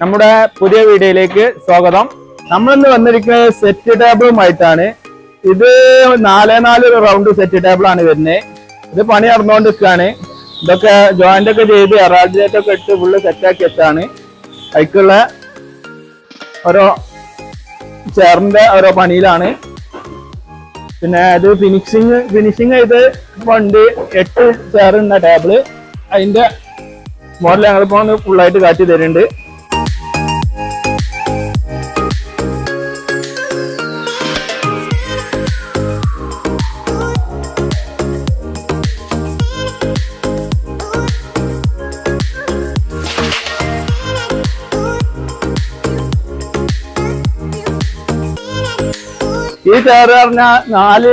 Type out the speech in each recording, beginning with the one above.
നമ്മുടെ പുതിയ വീഡിയോയിലേക്ക് സ്വാഗതം. നമ്മളിന്ന് വന്നിരിക്കുന്നത് സെറ്റ് ടേബിളുമായിട്ടാണ് ഇത് നാല് നാല് റൗണ്ട് സെറ്റ് ടേബിൾ ആണ് വരുന്നത് ഇത് പണി നടന്നുകൊണ്ടിരിക്കുകയാണ്. ഇതൊക്കെ ജോയിന്റ് ഒക്കെ ചെയ്ത് എറാൾജിനേറ്റ് ഒക്കെ ഇട്ട് ഫുള്ള് സെറ്റാക്കി വെച്ചാണ് അതിക്കുള്ള ഓരോ ചെയറിന്റെ ഓരോ പണിയിലാണ്. പിന്നെ ഇത് ഫിനിഷിങ് ഫിനിഷിങ് ചെയ്ത് പണ്ട് എട്ട് ചെയറുന്ന ടേബിൾ അതിന്റെ മോഡൽ ഞങ്ങളിപ്പോ ഫുള്ളായിട്ട് കാറ്റി തരുന്നുണ്ട്. ഈ ചെയർ പറഞ്ഞ നാല്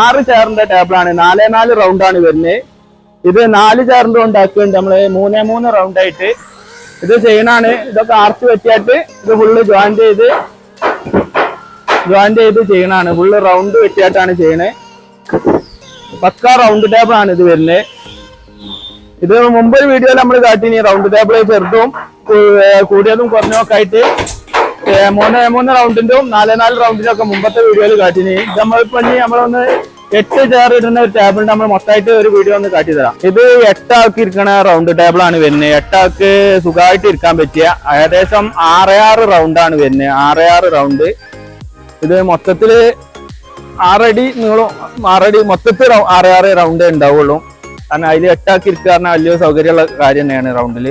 ആറ് ചെയറിന്റെ ടേബിളാണ് നാലേ നാല് റൗണ്ട് ആണ് വരുന്നത് ഇത് നാല് ചെയറിന്റെ ഉണ്ടാക്കുന്നുണ്ട് നമ്മൾ. മൂന്നേ മൂന്ന് റൗണ്ട് ആയിട്ട് ഇത് ചെയ്യണാണ് ഇതൊക്കെ ആർച്ച് വെട്ടിയായിട്ട് ഇത് ഫുള്ള് ജോയിൻ ചെയ്ത് ജോയിൻ ചെയ്ത് ചെയ്യണാണ് ഫുള്ള് റൗണ്ട് വെട്ടിയായിട്ടാണ് ചെയ്യണേ പക്ക റൗണ്ട് ടേബിൾ ആണ് ഇത് വരുന്നത് ഇത് മുമ്പ് ഒരു വീഡിയോയിൽ നമ്മൾ കാട്ടിനി. റൗണ്ട് ടേബിൾ ചെറുതും കൂടിയതും കുറഞ്ഞൊക്കെ ആയിട്ട് മൂന്ന് മൂന്ന് റൗണ്ടിന്റും നാല് നാല് റൗണ്ടിന്റെ ഒക്കെ മുമ്പത്തെ വീഡിയോയിൽ കാട്ടിനി. നമ്മളിപ്പോ ഇനി നമ്മളൊന്ന് എട്ട് ചെയർ ഇടുന്ന ഒരു ടേബിൾ നമ്മൾ മൊത്തമായിട്ട് ഒരു വീഡിയോ ഒന്ന് കാട്ടി തരാം. ഇത് എട്ടാൾക്ക് ഇരിക്കണ റൗണ്ട് ടേബിൾ ആണ് വരുന്നത്. എട്ടാൾക്ക് സുഖമായിട്ട് ഇരിക്കാൻ പറ്റിയ ഏകദേശം ആറ് ആറ് റൗണ്ട് ആണ് വരുന്നത്. ആറ് ആറ് റൗണ്ട് ഇത് മൊത്തത്തിൽ ആറടി നീളം ആറടി മൊത്തത്തിൽ ആറ് ആറ് റൗണ്ടേ ഉണ്ടാവുള്ളൂ. കാരണം അതിൽ എട്ടാക്കി ഇരിക്കുക പറഞ്ഞാൽ വലിയ സൗകര്യമുള്ള കാര്യം തന്നെയാണ് റൗണ്ടിൽ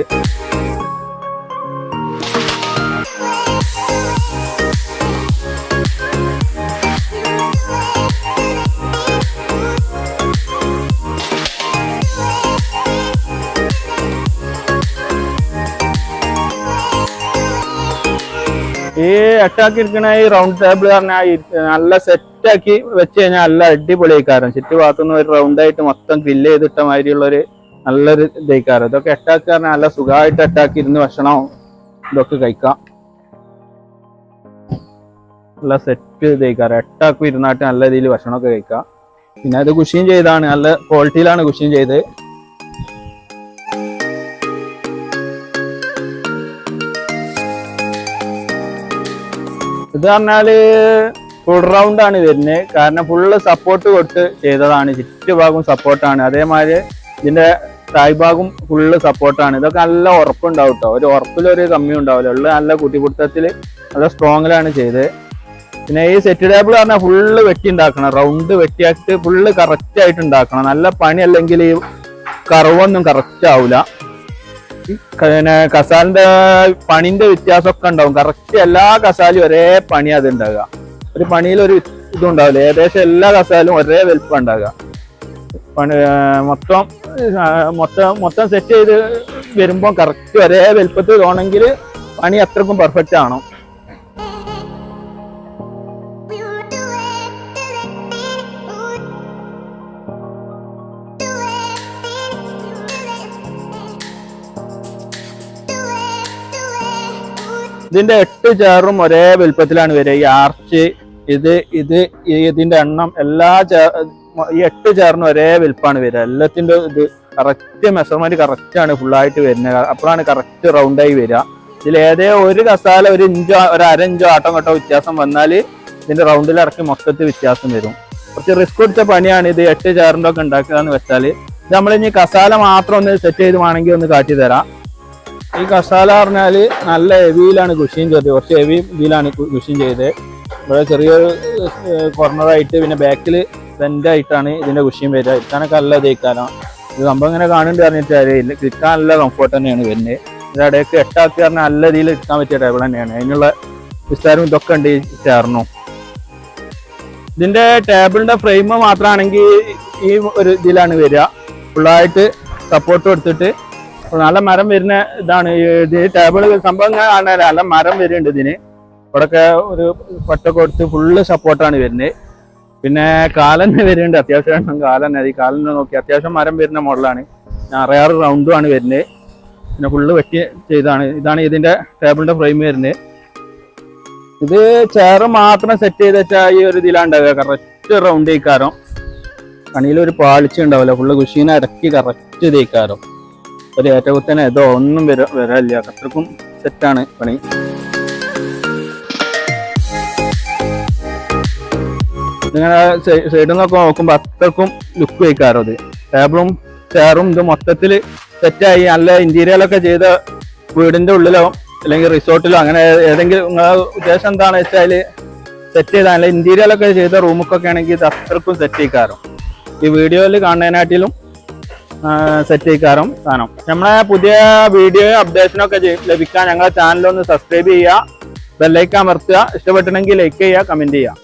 ഈ എട്ടാക്കി ഇരിക്കണ ഈ റൗണ്ട് ടേബിൾ പറഞ്ഞാൽ നല്ല സെറ്റ് ആക്കി വെച്ച് കഴിഞ്ഞാൽ നല്ല അടിപൊളിയായിക്കാരം. ചുറ്റുഭാഗത്തുനിന്ന് ഒരു റൗണ്ട് ആയിട്ട് മൊത്തം ഗ്രില്ല് ചെയ്തിട്ട മാതിരിയുള്ള ഒരു നല്ലൊരു ഇതായിക്കാരം ഇതൊക്കെ എട്ടാക്കി പറഞ്ഞാൽ നല്ല സുഖമായിട്ട് എട്ടാക്കി ഇരുന്ന് ഭക്ഷണം ഇതൊക്കെ കഴിക്കാം. നല്ല സെറ്റ് ഇതായിക്കാരം എട്ടാക്കും ഇരുന്നായിട്ട് നല്ല രീതിയിൽ ഭക്ഷണമൊക്കെ കഴിക്കാം. പിന്നെ അത് കുഷിയും ചെയ്താണ് നല്ല ക്വാളിറ്റിയിലാണ് കുഷിയും ചെയ്ത് ഇത് പറഞ്ഞാൽ ഫുൾ റൗണ്ട് ആണ് വരുന്നത് കാരണം ഫുള്ള് സപ്പോർട്ട് കൊടുത്ത് ചെയ്തതാണ്. ചുറ്റുഭാഗം സപ്പോർട്ടാണ് അതേമാതിരി ഇതിന്റെ തായ്ഭാഗം ഫുള്ള് സപ്പോർട്ടാണ് ഇതൊക്കെ നല്ല ഉറപ്പുണ്ടാവും കേട്ടോ ഒരു ഉറപ്പിലൊരു കമ്മി ഉണ്ടാവില്ല. ഉള്ള നല്ല കുട്ടിപിടുത്തത്തിൽ നല്ല സ്ട്രോങ്ങിലാണ് ചെയ്തത് പിന്നെ ഈ സെറ്റ് ടേബിൾ പറഞ്ഞാൽ ഫുള്ള് വെട്ടി ഉണ്ടാക്കണം. റൗണ്ട് വെട്ടിയാക്കിട്ട് ഫുള്ള് കറക്റ്റ് ആയിട്ട് ഉണ്ടാക്കണം. നല്ല പണി അല്ലെങ്കിൽ ഈ കറവൊന്നും കറക്റ്റ് ആവില്ല പിന്നെ കസാലിന്റെ പണിന്റെ വ്യത്യാസമൊക്കെ ഉണ്ടാവും. കറക്റ്റ് എല്ലാ കസാലും ഒരേ പണി അത് ഉണ്ടാകുക ഒരു പണിയിൽ ഒരു ഇതുണ്ടാവില്ല ഏകദേശം എല്ലാ കസാലും ഒരേ വലുപ്പം ഉണ്ടാകുക പണി മൊത്തം മൊത്തം മൊത്തം സെറ്റ് ചെയ്ത് വരുമ്പോൾ കറക്റ്റ് ഒരേ വലുപ്പത്തിൽ തോണെങ്കിൽ പണി അത്രക്കും പെർഫെക്റ്റ് ആണോ ഇതിന്റെ എട്ട് ചേറും ഒരേ വലുപ്പത്തിലാണ് വരിക. ഈ ആർച്ച് ഇത് ഇത് ഇതിന്റെ എണ്ണം എല്ലാ ഈ എട്ട് ചേറിനും ഒരേ വലുപ്പമാണ് വരിക. എല്ലാത്തിന്റെ ഇത് കറക്റ്റ് മെഷർമെന്റ് കറക്റ്റ് ആണ് ഫുള്ളായിട്ട് വരുന്നത്. അപ്പോഴാണ് കറക്റ്റ് റൗണ്ടായി വരിക. ഇതിൽ ഏതേ ഒരു കസാല ഒരു ഇഞ്ചോ ഒരു അര ഇഞ്ചോ ആട്ടം കേട്ടോ വ്യത്യാസം വന്നാൽ ഇതിന്റെ റൗണ്ടിൽ ഇറക്കി മൊത്തത്തിൽ വ്യത്യാസം വരും. കുറച്ച് റിസ്ക് എടുത്ത പണിയാണ് ഇത് എട്ട് ചേറിന്റെ ഒക്കെ ഉണ്ടാക്കുക എന്ന് വെച്ചാൽ ഇനി കസാല മാത്രം ഒന്ന് സെറ്റ് ചെയ്ത് വേണമെങ്കിൽ ഒന്ന് കാട്ടി തരാം ഈ കസാല പറഞ്ഞാൽ നല്ല എവിയിലാണ് കൃഷിയും ചെയ്തത്. കുറച്ച് ഹെവി ഇതിലാണ് കൃഷിയും ചെയ്തത്. ഇവിടെ ചെറിയൊരു കോർണറായിട്ട് പിന്നെ ബാക്കിൽ ആയിട്ടാണ് ഇതിന്റെ കൃഷിയും വരിക. ഇരിക്കാനൊക്കെ നല്ല ഇതേക്കാനോ ഇത് സംഭവം ഇങ്ങനെ കാണുന്നുണ്ട് പറഞ്ഞിട്ട് അറിയില്ല കിട്ടാൻ നല്ല കംഫർട്ട് തന്നെയാണ് വരുന്നത്. ഇതിന്റെ ഇടയ്ക്ക് എട്ടാക്കി പറഞ്ഞാൽ നല്ല രീതിയിൽ ഇരിക്കാൻ പറ്റിയ ടേബിൾ തന്നെയാണ്. അതിനുള്ള വിസ്താരം ഇതൊക്കെ ഉണ്ട് ഈ ചേർന്നു. ഇതിന്റെ ടേബിളിന്റെ ഫ്രെയിം മാത്രമാണെങ്കിൽ ഈ ഒരു ഇതിലാണ് വരിക. ഫുള്ളായിട്ട് സപ്പോർട്ട് കൊടുത്തിട്ട് നല്ല മരം വരുന്ന ഇതാണ്. ഇത് ടേബിൾ സംഭവം കാണാൻ നല്ല മരം വരുന്നുണ്ട് ഇതിന്. ഇവിടൊക്കെ ഒരു പട്ട കൊടുത്ത് ഫുള്ള് സപ്പോർട്ടാണ് വരുന്നത്. പിന്നെ കാലന്നെ വരുന്നുണ്ട്. അത്യാവശ്യം കാലന്നെ ഈ കാലന്നെ നോക്കി അത്യാവശ്യം മരം വരുന്ന മോഡലാണ് അറിയാറ് റൗണ്ടും ആണ് വരുന്നത്. പിന്നെ ഫുള്ള് വെട്ടി ചെയ്താണ് ഇതാണ് ഇതിന്റെ ടേബിളിന്റെ ഫ്രെയിം വരുന്നത്. ഇത് ചെയർ മാത്രം സെറ്റ് ചെയ്ത് വെച്ചാൽ ഈ ഒരു ഇതിലാണ്ടാവുക കറക്റ്റ് റൗണ്ട് ഇക്കാരം കണിയിലൊരു പാളിച്ച ഉണ്ടാവില്ല. ഫുള്ള് കുഷീനെ ഇറക്കി കറക്റ്റ് ഇതേക്കാരം ഒരു ഏറ്റകുത്തനെ ഏതോ ഒന്നും വര വരാനില്ല അത്രക്കും സെറ്റാണ് പണി. ഇങ്ങനെ സൈഡിൽ നിന്നൊക്കെ നോക്കുമ്പോൾ അത്രക്കും ലുക്ക് വയ്ക്കാറോ അത്. ടേബിളും ചെയറും ഇത് മൊത്തത്തിൽ സെറ്റായി നല്ല ഇന്റീരിയലൊക്കെ ചെയ്ത വീടിന്റെ ഉള്ളിലോ അല്ലെങ്കിൽ റിസോർട്ടിലോ അങ്ങനെ ഏതെങ്കിലും നിങ്ങളുടെ ഉദ്ദേശം എന്താണെന്ന് വെച്ചാൽ സെറ്റ് ചെയ്ത നല്ല ഇന്റീരിയലൊക്കെ ചെയ്ത റൂമൊക്കെ ആണെങ്കിൽ ഇത് അത്രക്കും സെറ്റ് ചെയ്യിക്കാറും ഈ വീഡിയോയിൽ കാണുന്നതിനാട്ടിലും സെറ്റ് ചെയ്യിക്കാറും സാധനം. നമ്മളെ പുതിയ വീഡിയോ അപ്ഡേഷനൊക്കെ ലഭിക്കാൻ ഞങ്ങളെ ചാനലൊന്ന് സബ്സ്ക്രൈബ് ചെയ്യുക ബെല്ലൈക്കാൻ അമർത്തുക ഇഷ്ടപ്പെട്ടിട്ടുണ്ടെങ്കിൽ ലൈക്ക് ചെയ്യുക കമന്റ് ചെയ്യുക.